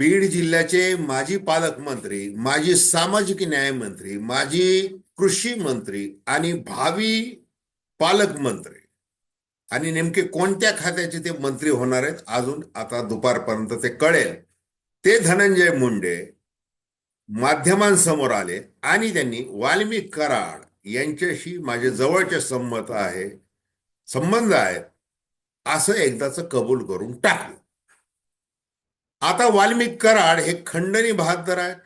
बीड जिल्ह्याचे माजी पालकमंत्री माजी सामाजिक न्याय मंत्री माजी कृषी मंत्री आणि भावी पालकमंत्री. आणि नेमके कोणत्या खात्याचे ते मंत्री होणार आहेत अजून आता दुपारपर्यंत ते कळेल. ते धनंजय मुंडे माध्यमांसमोर आले आणि त्यांनी वाल्मिक कराड यांच्याशी माझे जवळचे संमत आहे संबंध आहेत असं एकदाच कबूल करून टाकलं. आता वाल्मिक कराड हे खंडणी बहादर आहेत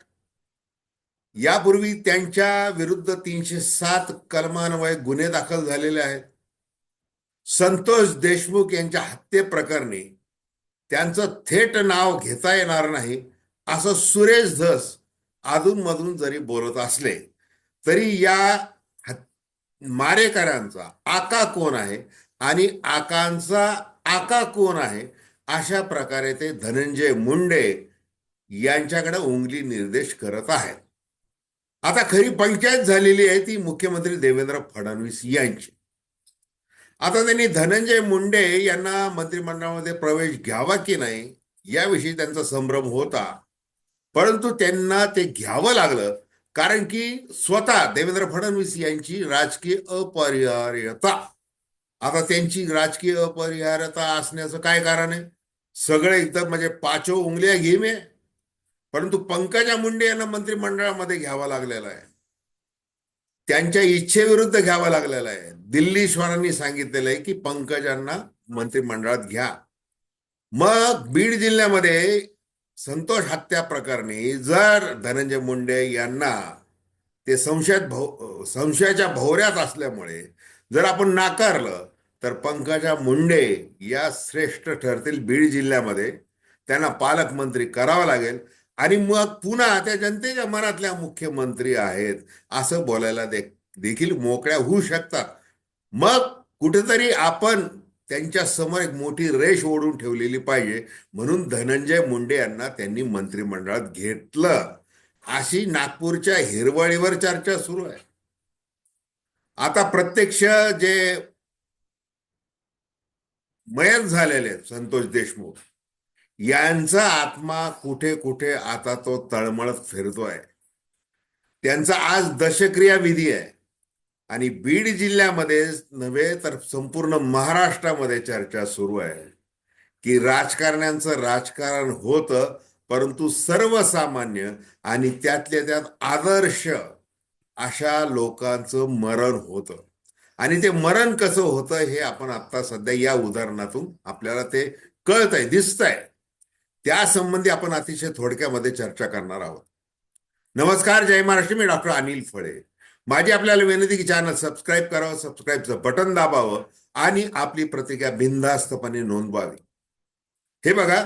यापूर्वी त्यांच्या विरुद्ध तीनशे सात कलमान्वये गुन्हे दाखल झालेले आहेत. संतोष देशमुख यांच्या हत्येप्रकरणी त्यांचं थेट नाव घेता येणार नाही असं सुरेश धस अधूनमधून जरी बोलत असले तरी या मारेकऱ्यांचा आका कोण आहे? आणि आकांचा आका कोण आहे? अशा प्रकारे ते धनंजय मुंडे यांच्याकडे उंगली निर्देश करत आहेत. आता खरी पंचायत झालेली आहे ती मुख्यमंत्री देवेंद्र फडणवीस यांची. आता त्यांनी धनंजय मुंडे यांना मंत्रिमंडळामध्ये प्रवेश घ्यावा की नाही याविषयी त्यांचा संभ्रम होता. परंतु त्यांना ते घ्यावं लागलं कारण की स्वतः देवेंद्र फडणवीस यांची राजकीय अपरिहार्यता. आता त्यांची राजकीय अपरिहार्यता असण्याचं काय कारण आहे? सगळे एकदम म्हणजे पाचो उंगल्या घेमे परंतु पंकजा मुंडे यांना मंत्रिमंडळामध्ये घ्यावा लागलेला आहे. त्यांच्या इच्छेविरुद्ध घ्यावा लागलेला आहे. दिल्लीश्वरांनी सांगितलेलं आहे की पंकजांना मंत्रिमंडळात घ्या. मग बीड जिल्ह्यामध्ये संतोष हत्या प्रकरणी जर धनंजय मुंडे यांना ते संशयात भो संशयाच्या भोवऱ्यात असल्यामुळे जर आपण नाकारलं तर पंकजा मुंडे या श्रेष्ठ ठरतील बीड जिल्ह्यामध्ये. त्यांना पालकमंत्री करावं लागेल. आणि मग पुन्हा त्या जनतेच्या मनातल्या मुख्यमंत्री आहेत असं बोलायला दे देखील मोकळ्या होऊ शकतात. मग कुठेतरी आपण त्यांच्यासमोर एक मोठी रेष ओढून ठेवलेली पाहिजे. म्हणून धनंजय मुंडे यांना त्यांनी मंत्रिमंडळात घेतलं. अशी नागपूरच्या हिरवळीवर चर्चा सुरू आहे. आता प्रत्यक्ष जे मयत झालेले संतोष देशमुख. यांचा आत्मा कुठे कुठे आता तो तळमळत फिरतोय. त्यांचा आज दशक्रिया विधी आहे. आणि बीड जिल्ह्यामध्ये नव्हे तर संपूर्ण महाराष्ट्रामध्ये चर्चा सुरू आहे. की राजकारण्यांचं राजकारण होतं परंतु सर्वसामान्य आणि त्यातल्या त्यात आदर्श अशा लोकांचं मरण होतं. आणि ते मरण कसं होतं हे आपण आता सध्या या उदाहरणातून आपल्याला ते कळत आहे दिसत आहे त्या संबंधी आपण अतिशय थोडक्यामध्ये चर्चा करणार आहोत. नमस्कार जय महाराष्ट्र. मी डॉक्टर अनिल फळे. माझी आपल्याला विनंती की चॅनल सबस्क्राईब करावं सबस्क्राईबचं बटन दाबावं आणि आपली प्रतिक्रिया बिनधास्तपणे नोंदवावी. हे बघा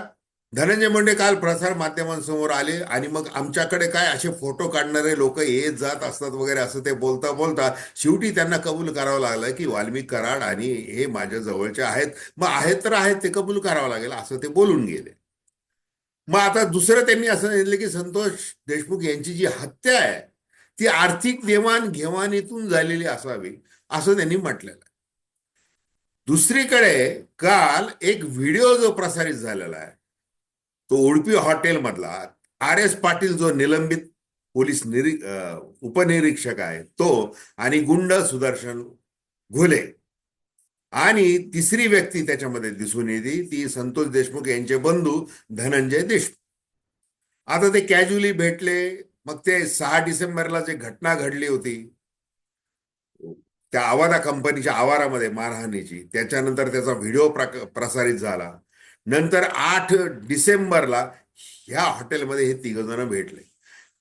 धनंजय मुंडे काल प्रसार माध्यमांसमोर आले आणि मग आमच्याकडे काय असे फोटो काढणारे लोक येत जात असतात वगैरे असं ते बोलता बोलता शेवटी त्यांना कबूल करावं लागलं की वाल्मिक कराड आणि हे माझ्या जवळचे आहेत. मग आहेत तर आहेत ते कबूल करावं लागेल असं ते बोलून गेले. मग आता दुसरं त्यांनी असं सांगितलं की संतोष देशमुख यांची जी हत्या आहे ती आर्थिक देवाणघेवाणीतून झालेली असावी असं त्यांनी म्हटलेलं दुसरीकडे काल एक व्हिडिओ जो प्रसारित झालेला आहे तो उडपी हॉटेलमधला आर एस पाटील जो निलंबित पोलीस निरी उपनिरीक्षक आहे तो आणि गुंड सुदर्शन घोले आणि तिसरी व्यक्ती त्याच्यामध्ये दिसून येते ती संतोष देशमुख यांचे बंधू धनंजय देशमुख. आता ते कॅज्युअली भेटले मग ते सहा डिसेंबरला जे घटना घडली होती त्या आवारा कंपनीच्या आवारामध्ये मारहाणीची त्याच्यानंतर त्याचा व्हिडिओ प्रसारित झाला. नंतर आठ डिसेंबरला ह्या हॉटेलमध्ये हे तिघ जण भेटले.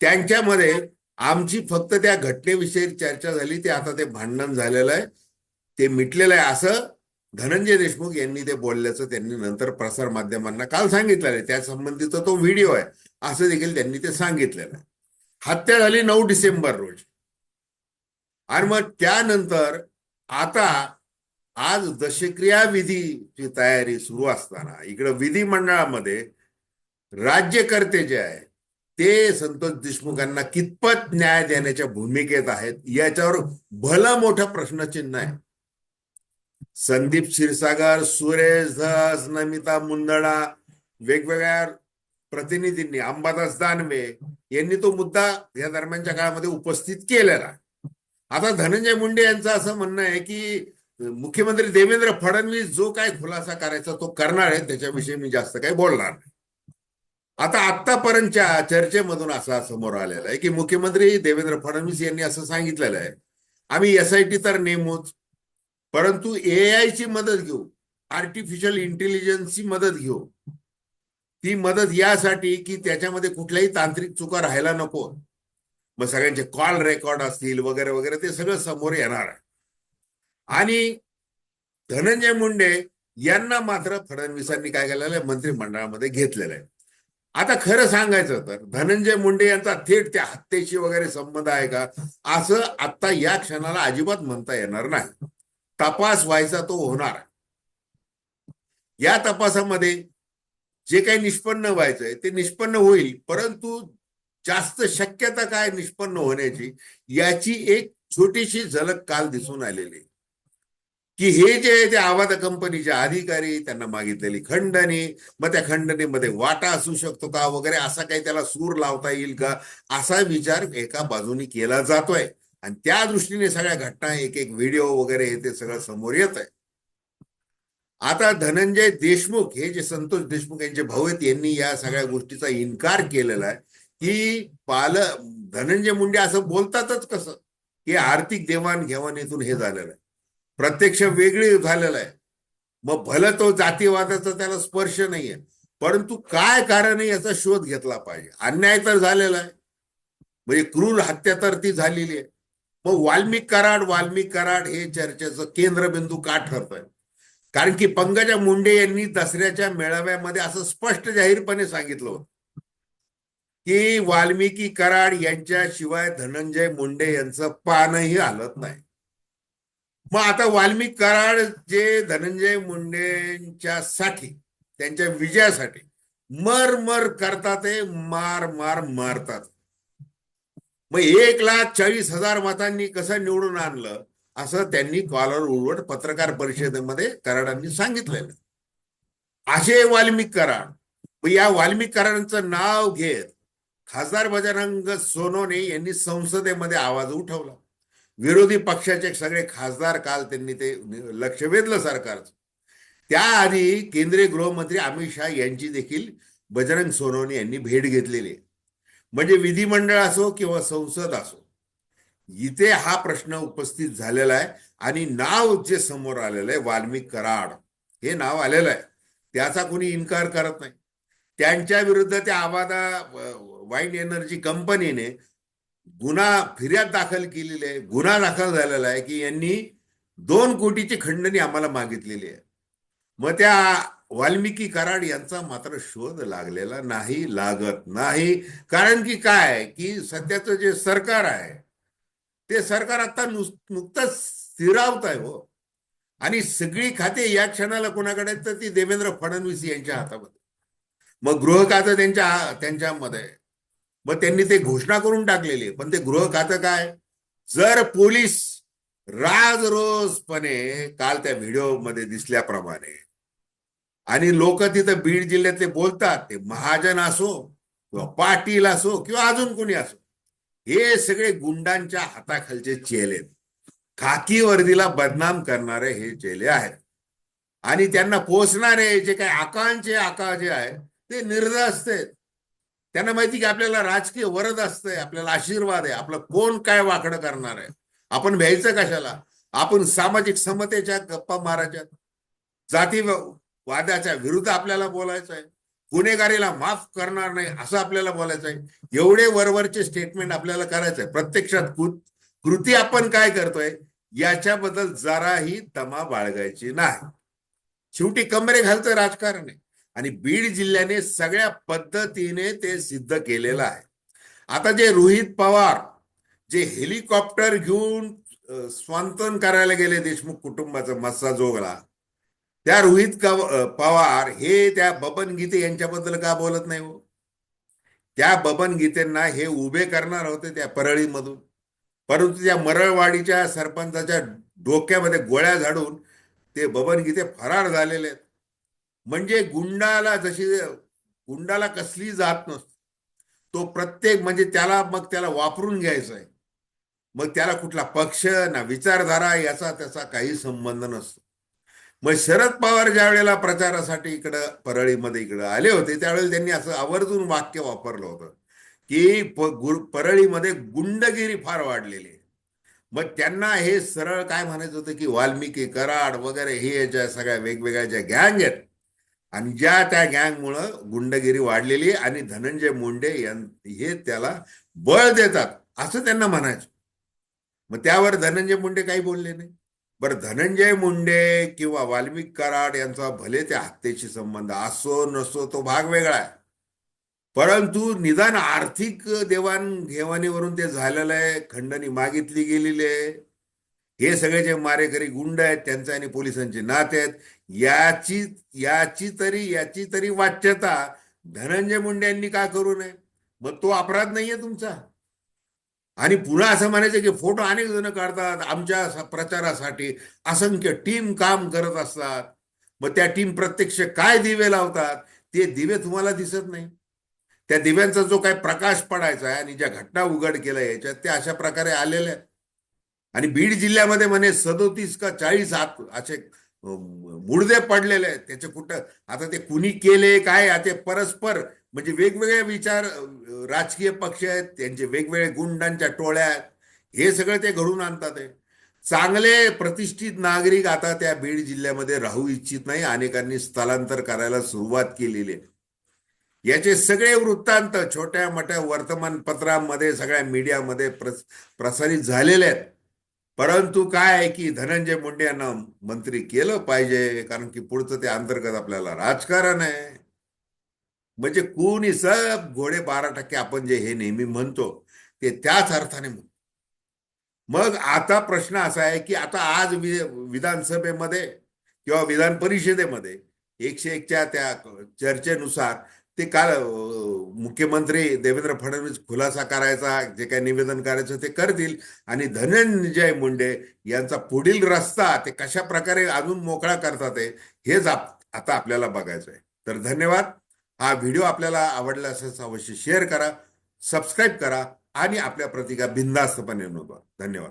त्यांच्यामध्ये आमची फक्त त्या घटनेविषयी चर्चा झाली ते आता ते भांडण झालेलं आहे. ते मिटलेलं आहे असं धनंजय देशमुख यांनी ते बोलल्याचं त्यांनी नंतर प्रसार माध्यमांना काल सांगितलेलं आहे. त्या संबंधीचा तो व्हिडिओ आहे. असं देखील त्यांनी ते सांगितलेलं आहे. हत्या झाली नऊ डिसेंबर रोजी. आणि मग त्यानंतर आता आज दशक्रिया विधीची तयारी सुरू असताना इकडं विधिमंडळामध्ये राज्यकर्ते जे आहे ते संतोष देशमुखांना कितपत न्याय देण्याच्या भूमिकेत आहेत याच्यावर भलं मोठं प्रश्नचिन्ह आहे. संदीप क्षीरसागर सुरेश धस नमिता मुंदडा वेगवेगळ्या प्रतिनिधींनी अंबादास दानवे यांनी तो मुद्दा या दरम्यानच्या काळामध्ये उपस्थित केलेला आता धनंजय मुंडे यांचं असं म्हणणं आहे की मुख्यमंत्री देवेंद्र फडणवीस जो काय खुलासा करायचा तो करणार आहे त्याच्याविषयी मी जास्त काही बोलणार नाही. आता आतापर्यंतच्या चर्चेमधून असा समोर आलेला आहे की मुख्यमंत्री देवेंद्र फडणवीस यांनी असं सांगितलेलं आहे आम्ही एसआयटी तर नेमूच परंतु एआय ची मदत घेऊ आर्टिफिशियल इंटेलिजन्सची मदत घेऊ. ती मदत यासाठी की त्याच्यामध्ये कुठल्याही तांत्रिक चुका राहायला नको. मग सगळ्यांचे कॉल रेकॉर्ड असतील वगैरे वगैरे ते सगळं समोर येणार आहे. आणि धनंजय मुंडे यांना मात्र फडणवीसांनी काय केलेलं आहे मंत्रिमंडळामध्ये घेतलेलं आहे आता खरं सांगायचं तर धनंजय मुंडे यांचा थेट त्या हत्येशी वगैरे संबंध आहे का असं आता या क्षणाला अजिबात म्हणता येणार नाही तपास व्हायचा तो होणार आहे. या तपासामध्ये जे काही निष्पन्न व्हायचंय ते निष्पन्न होईल परंतु जास्त शक्यता काय निष्पन्न होण्याची याची एक छोटीशी झलक काल दिसून आलेली आहे. की हे जे आहे ते आवाज कंपनीचे अधिकारी त्यांना मागितलेली खंडणी मग त्या खंडणीमध्ये वाटा असू शकतो का वगैरे असा काही त्याला सूर लावता येईल का असा विचार एका बाजूने केला जातोय. आणि त्या दृष्टीने सगळ्या घटना एक एक व्हिडिओ वगैरे हे ते सगळं समोर येत आहे. आता धनंजय देशमुख हे जे संतोष देशमुख यांचे भाऊ आहेत यांनी या सगळ्या गोष्टीचा इन्कार केलेला आहे. की पाल धनंजय मुंडे असं बोलतातच कसं की आर्थिक देवाणघेवाणीतून हे झालेलं आहे. प्रत्यक्ष वेगळी झालेलं आहे. मग भलं तो जातीवादाचा त्याला स्पर्श नाहीये. परंतु काय कारण आहे याचा शोध घेतला पाहिजे. अन्याय तर झालेला आहे. म्हणजे क्रूर हत्या तर ती झालेली आहे. मग वाल्मिक कराड वाल्मिक कराड हे चर्चेचं केंद्रबिंदू का ठरत आहे कारण की पंकजा मुंडे यांनी दसऱ्याच्या मेळाव्यामध्ये असं स्पष्ट जाहीरपणे सांगितलं होतं. की वाल्मिकी कराड यांच्याशिवाय धनंजय मुंडे यांचं पानही हलत नाही. मग आता वाल्मिक कराड जे धनंजय मुंडेंच्या साठी त्यांच्या विजयासाठी मर मर करतात ते मार मार मारतात. मग एक लाख चाळीस हजार मतांनी कसं निवडून आणलं असं त्यांनी कॉलर उलवट पत्रकार परिषदेमध्ये कराडांनी सांगितलेलं. असे वाल्मिक कराड. मग या वाल्मिक कराडांचं नाव घेत खासदार बजरंग सोनोने यांनी संसदेमध्ये आवाज उठवला. विरोधी पक्षाचे सगळे खासदार काल त्यांनी ते लक्ष वेधलं सरकारचं. त्याआधी केंद्रीय गृहमंत्री अमित शहा यांची देखील बजरंग सोनवणे यांनी भेट घेतलेली आहे. म्हणजे विधिमंडळ असो किंवा संसद असो इथे हा प्रश्न उपस्थित झालेला आहे आणि नाव जे समोर आलेलं आहे वाल्मिक कराड हे नाव आलेलं आहे. त्याचा कोणी इन्कार करत नाही. त्यांच्या विरुद्ध त्या आवादा वाईन एनर्जी कंपनीने गुन्हा फिर्याद दाखल केलेली आहे गुन्हा दाखल झालेला आहे की यांनी दोन कोटीची खंडणी आम्हाला मागितलेली आहे. मग त्या वाल्मिकी कराड यांचा मात्र शोध लागलेला नाही लागत नाही. कारण की काय? की सध्याचं जे सरकार आहे ते सरकार आता नुकतंच स्थिरावत आहे हो. आणि सगळी खाते या क्षणाला कोणाकडे तर ती देवेंद्र फडणवीस यांच्या हातामध्ये. मग गृह खातं त्यांच्या त्यांच्यामध्ये. मग त्यांनी ते घोषणा करून टाकलेली आहे. पण ते गृह खातं काय? जर पोलीस राजरोजपणे काल त्या व्हिडिओमध्ये दिसल्याप्रमाणे आणि लोक तिथं बीड जिल्ह्यातले बोलतात ते महाजन असो किंवा पाटील असो किंवा अजून कोणी असो हे सगळे गुंडांच्या हाताखालचे चेले आहेत. खाकी वर्दीला बदनाम करणारे हे चेले आहेत. आणि त्यांना पोचणारे जे काही आकांचे आका जे आहे ते निर्धास्त आहेत. त्यांना माहिती की आपल्याला राजकीय वरद असतंय आपल्याला आशीर्वाद आहे. आपलं कोण काय वाकडं करणार आहे? आपण भ्यायचं कशाला? आपण सामाजिक समतेच्या गप्पा मारायच्या? जाती वादाच्या विरुद्ध आपल्याला बोलायचं आहे? गुन्हेगारीला माफ करणार नाही असं आपल्याला बोलायचं आहे? एवढे वरवरचे स्टेटमेंट आपल्याला करायचं आहे. प्रत्यक्षात कृती आपण काय करतोय? याच्याबद्दल जराही तमा बाळगायची नाही. शेवटी कमरे घालतं राजकारण आहे. आणि बीड जिल्ह्याने सगळ्या पद्धतीने ते सिद्ध केलेलं आहे. आता जे रोहित पवार जे हेलिकॉप्टर घेऊन स्वांतन करायला गेले देशमुख कुटुंबाचं मस्सा जोगला त्या रोहित पवार हे त्या बबन गीते यांच्याबद्दल का बोलत नाही हो? त्या बबन गीतेंना हे उभे करणार होते त्या परळीमधून. परंतु त्या मरळवाडीच्या सरपंचाच्या डोक्यामध्ये गोळ्या झाडून ते बबन गीते फरार झालेले आहेत. म्हणजे गुंडाला जशी गुंडाला कसली जात नसते. तो प्रत्येक म्हणजे त्याला मग त्याला वापरून घ्यायचं आहे मग त्याला कुठला पक्ष ना विचारधारा याचा त्याचा काही संबंध नसतो. मग शरद पवार ज्या वेळेला प्रचारासाठी इकडं परळीमध्ये इकडं आले होते त्यावेळेला त्यांनी असं आवर्जून वाक्य वापरलं होतं की गु- परळीमध्ये गुंडगिरी फार वाढलेली आहे. मग त्यांना हे सरळ काय म्हणायचं होतं की वाल्मिकी कराड वगैरे हे ज्या सगळ्या वेगवेगळ्या ज्या गँग आहेत आणि ज्या त्या गँगमुळं गुंडगिरी वाढलेली आणि धनंजय मुंडे हे त्याला बळ देतात असं त्यांना म्हणायचं. मग त्यावर धनंजय मुंडे काही बोलले नाही. बरं धनंजय मुंडे किंवा वाल्मिक कराड यांचा भले त्या हत्येशी संबंध असो नसो तो भाग वेगळा आहे. परंतु निदान आर्थिक देवाणघेवाणीवरून ते झालेलं आहे खंडणी मागितली गेलेली आहे. हे सगळे जे मारेकरी गुंड आहेत त्यांचे आणि पोलिसांचे नाते आहेत याची याची तरी याची तरी वाच्यता धनंजय मुंडे यांनी का करू नये? मग तो अपराध नाहीये तुमचा. आणि पुन्हा असं म्हणायचं की फोटो अनेक जण काढतात आमच्या प्रचारासाठी असंख्य टीम काम करत असतात. मग त्या टीम प्रत्यक्ष काय दिवे लावतात ते दिवे तुम्हाला दिसत नाही. त्या दिव्यांचा जो काही प्रकाश पडायचा आहे आणि ज्या घटना उघड केल्या याच्यात त्या अशा प्रकारे आलेल्या आहेत. आणि बीड जिल्ह्यामध्ये म्हणे सदोतीस का चाळीस आत असे मुडदे पडलेले आहेत. त्याचे कुठं आता ते कुणी केले काय ते परस्पर म्हणजे वेगवेगळे विचार राजकीय पक्ष आहेत. त्यांचे वेगवेगळे गुंडांच्या टोळ्या आहेत. हे सगळं ते घडून आणतात आहे चांगले प्रतिष्ठित नागरिक आता त्या बीड जिल्ह्यामध्ये राहू इच्छित नाही. अनेकांनी स्थलांतर करायला सुरुवात केलेली आहे. याचे सगळे वृत्तांत छोट्या मोठ्या वर्तमानपत्रांमध्ये सगळ्या मीडियामध्ये प्रस प्रसारित झालेले आहेत. परंतु काय आहे की धनंजय मुंडे यांना मंत्री केलं पाहिजे कारण की पुढचं ते अंतर्गत आपल्याला राजकारण आहे. म्हणजे कोणी सब घोडे बारा टक्के आपण जे हे नेहमी म्हणतो ते त्याच अर्थाने म्हणतो. मग आता प्रश्न असा आहे की आता आज वि- विधानसभेमध्ये किंवा विधान परिषदेमध्ये एकशे एकच्या त्या चर्चेनुसार ते काल मुख्यमंत्री देवेंद्र फडणवीस खुलासा करायचा जे काही निवेदन करायचं ते करतील. आणि धनंजय मुंडे यांचा पुढील रस्ता ते कशा प्रकारे अजून मोकळा करतात हेच आप- आता आपल्याला बघायचं आहे तर धन्यवाद. हा व्हिडिओ आपल्याला आवडला असेल अवश्य शेअर करा सबस्क्राईब करा आणि आपल्या प्रतिका बिंदास्तपणे नोंदवा. धन्यवाद.